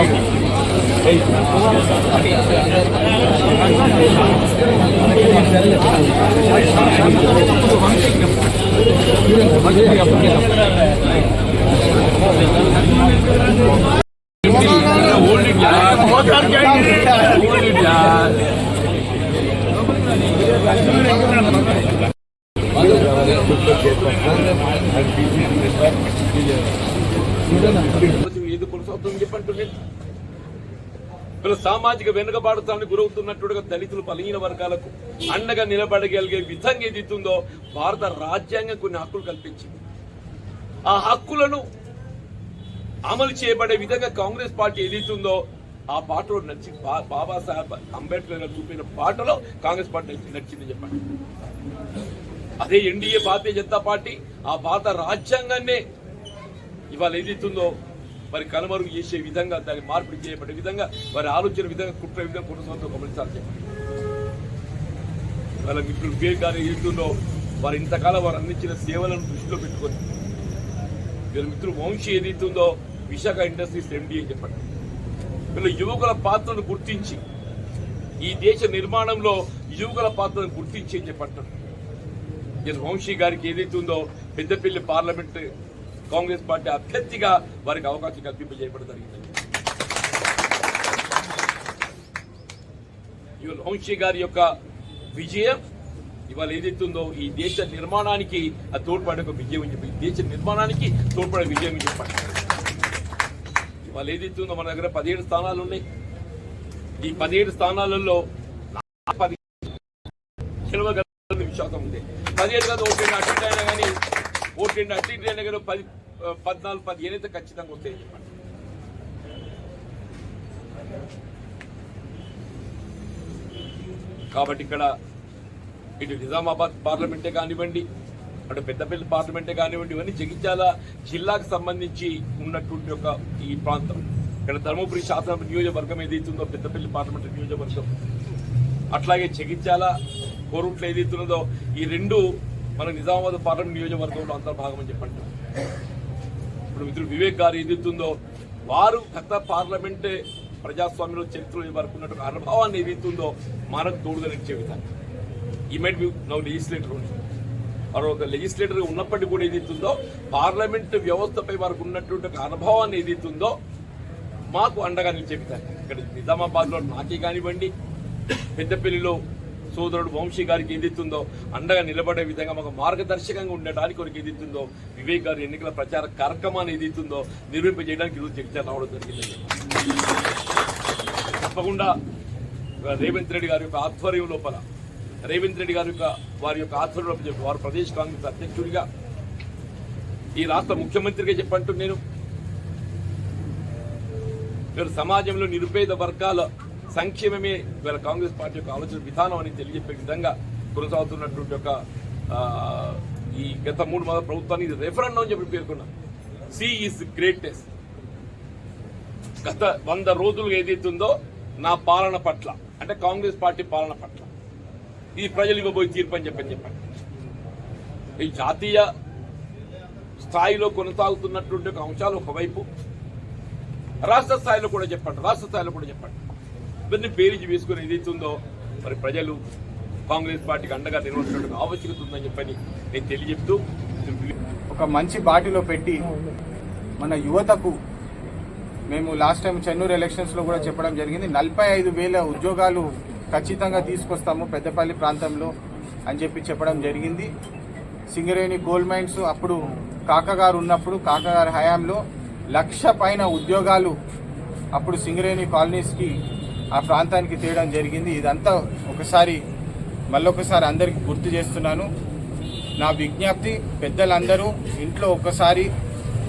What are you doing? ఏది కొనసాగుతుంది చెప్పంటున్నాను వీళ్ళు సామాజిక వెనుకబాటుతాన్ని గురవుతున్నట్టుగా దళితులు బలహీన వర్గాలకు అండగా నిలబడగలిగే విధంగా ఏదైతుందో భారత రాజ్యాంగం కొన్ని హక్కులు కల్పించింది. ఆ హక్కులను అమలు చేయబడే విధంగా కాంగ్రెస్ పార్టీ ఏదైతుందో ఆ పాటలో నచ్చి బాబాసాహెబ్ అంబేద్కర్ గారు చూపిన పాటలో కాంగ్రెస్ పార్టీ నచ్చింది చెప్పండి. అదే ఎన్డీఏ భారతీయ జనతా పార్టీ ఆ భారత రాజ్యాంగాన్నే ఇవాళ ఏదైతుందో మరి కనుమరుగు చేసే విధంగా దాన్ని మార్పిడి చేయబడే విధంగా వారి ఆలోచన విధంగా కుట్ర విధంగా కొనసాగుతూ గమనించాలి చెప్పండి వాళ్ళ మిత్రులు పేరు కానీ ఏదైతుందో వారు ఇంతకాలం వారు అందించిన సేవలను దృష్టిలో పెట్టుకొని వీళ్ళ మిత్రులు వంశీ ఏదైతుందో విశాఖ ఇండస్ట్రీస్ ఎండి అని చెప్పండి. వీళ్ళ యువకుల పాత్రను గుర్తించి ఈ దేశ నిర్మాణంలో యువకుల పాత్రను గుర్తించి అని చెప్పంటారు. వంశీ గారికి ఏదైతే ఉందో పెద్దపల్లి పార్లమెంట్ కాంగ్రెస్ పార్టీ అభ్యర్థిగా వారికి అవకాశం కల్పింపజేయడం జరిగింది. ఇవాళ వంశీ గారి యొక్క విజయం ఇవాళ ఏదైతుందో ఈ దేశ నిర్మాణానికి ఆ తోడ్పడే ఒక విజయం అని చెప్పి ఈ దేశ నిర్మాణానికి తోడ్పడే విజయం అని చెప్పండి. ఇవాళ ఏదైతుందో మన దగ్గర పదిహేడు స్థానాలు ఉన్నాయి. ఈ పదిహేడు స్థానాలలో పది విశాఖం విశ్వాసం ఉంది. పదిహేడు కాదు ఓకే అటెండ్ అయినా కానీ కొట్టిండు అటు ఇటు అయినా కానీ పది పద్నాలుగు పదిహేను అయితే ఖచ్చితంగా వస్తాయని చెప్పండి. కాబట్టి ఇక్కడ ఇటు నిజామాబాద్ పార్లమెంటే కానివ్వండి అటు పెద్దపల్లి పార్లమెంటే కానివ్వండి ఇవన్నీ జగిత్యాల జిల్లాకు సంబంధించి ఉన్నటువంటి ఒక ఈ ప్రాంతం. ఇక్కడ ధర్మపురి శాసన నియోజకవర్గం ఏదైతుందో పెద్దపల్లి పార్లమెంట్ నియోజకవర్గం. అట్లాగే జగిత్యాల కోరుట్లు ఏదైతున్నదో ఈ రెండు మన నిజామాబాద్ పార్లమెంట్ నియోజకవర్గంలో అంతర్భాగం అని చెప్పండి. ఇప్పుడు మిత్రుడు వివేక్ గారు ఏదైతుందో వారు గత పార్లమెంటే ప్రజాస్వామ్యంలో చరిత్రలో వరకు ఉన్నటువంటి అనుభవాన్ని ఏదైతుందో మనకు తోడుగా నిచ్చే విధానం ఈ మైట్ బి నవ్వు లెజిస్లేటర్ ఉంది. వారు ఒక లెజిస్లేటర్ ఉన్నప్పటికీ కూడా ఏదైతుందో పార్లమెంట్ వ్యవస్థపై వారికి ఉన్నటువంటి అనుభవాన్ని ఏదైతుందో మాకు అండగా నిలిచే విధంగా. ఇక్కడ నిజామాబాద్లో నాకే కానివ్వండి పెద్దపల్లిలో సోదరుడు వంశీ గారికి ఏదైతుందో అండగా నిలబడే విధంగా మాకు మార్గదర్శకంగా ఉండడానికి కొరకు ఏదైతుందో వివేక్ గారి ఎన్నికల ప్రచార కార్యక్రమాన్ని ఏదైతుందో నిర్వహింపజేయడానికి ఈరోజు జగిత్యాల రావడం జరిగింది. తప్పకుండా రేవంత్ రెడ్డి గారి యొక్క ఆధ్వర్యం లోపల రేవంత్ రెడ్డి గారి యొక్క వారి యొక్క ఆధ్వర్యంలో చెప్పి వారు ప్రదేశ్ కాంగ్రెస్ అధ్యక్షుడిగా ఈ రాష్ట్ర ముఖ్యమంత్రిగా చెప్పంటూ నేను. మీరు సమాజంలో నిరుపేద వర్గాల సంక్షేమమే ఇవాళ కాంగ్రెస్ పార్టీ యొక్క ఆలోచన విధానం అని తెలియజెప్పే విధంగా కొనసాగుతున్నటువంటి ఒక ఈ గత మూడు మాసాల ప్రభుత్వాన్ని ఇది రెఫరెండం అని చెప్పి పేర్కొన్నాం. సి ఈస్ గ్రేటెస్ట్ గత వంద రోజులుగా ఏదైతుందో నా పాలన పట్ల అంటే కాంగ్రెస్ పార్టీ పాలన పట్ల. ఈ ప్రజలు ఇవ్వబోయే తీర్పు అని చెప్పని చెప్పండి. ఈ జాతీయ స్థాయిలో కొనసాగుతున్నటువంటి ఒక అంశాలు ఒకవైపు రాష్ట్ర స్థాయిలో కూడా చెప్పండి రాష్ట్ర స్థాయిలో కూడా చెప్పండి. ఇవన్నీ బేరీజు వేసుకుని ఏదైతుందో మరి ప్రజలు కాంగ్రెస్ పార్టీకి అండగా నిలవడం ఆవశ్యకత ఉందని చెప్పని నేను తెలియజెప్తూ ఒక మంచి బాటిలో పెట్టి మన యువతకు మేము లాస్ట్ టైం చెన్నూరు ఎలక్షన్స్లో కూడా చెప్పడం జరిగింది. నలభై ఐదు వేల ఉద్యోగాలు ఖచ్చితంగా తీసుకొస్తాము పెద్దపల్లి ప్రాంతంలో అని చెప్పి చెప్పడం జరిగింది. సింగరేణి గోల్డ్ మైన్స్ అప్పుడు కాకగారు ఉన్నప్పుడు కాకగారి హయాంలో లక్ష పైన ఉద్యోగాలు అప్పుడు సింగరేణి కాలనీస్కి ఆ ప్రాంతానికి తీయడం జరిగింది. ఇదంతా ఒకసారి మళ్ళొకసారి అందరికీ గుర్తు చేస్తున్నాను. నా విజ్ఞప్తి పెద్దలందరూ ఇంట్లో ఒక్కసారి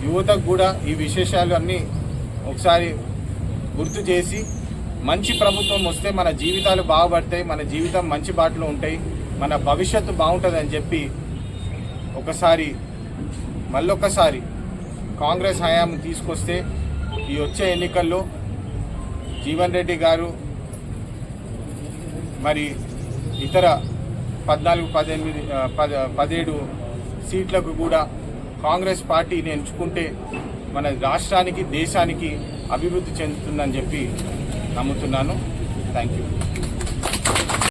యువతకు కూడా ఈ విశేషాలు అన్నీ ఒకసారి గుర్తు చేసి మంచి ప్రభుత్వం వస్తే మన జీవితాలు బాగుపడతాయి మన జీవితం మంచి బాటలో ఉంటాయి మన భవిష్యత్తు బాగుంటుందని చెప్పి ఒకసారి మళ్ళొకసారి కాంగ్రెస్ హయాం తీసుకొస్తే ఈ వచ్చే ఎన్నికల్లో జీవన్ రెడ్డి గారు మరి ఇతర పద్నాలుగు పద్దెనిమిది పద పదిహేడు సీట్లకు కూడా కాంగ్రెస్ పార్టీని ఎంచుకుంటే మన రాష్ట్రానికి దేశానికి అభివృద్ధి చెందుతుందని చెప్పి నమ్ముతున్నాను. Thank you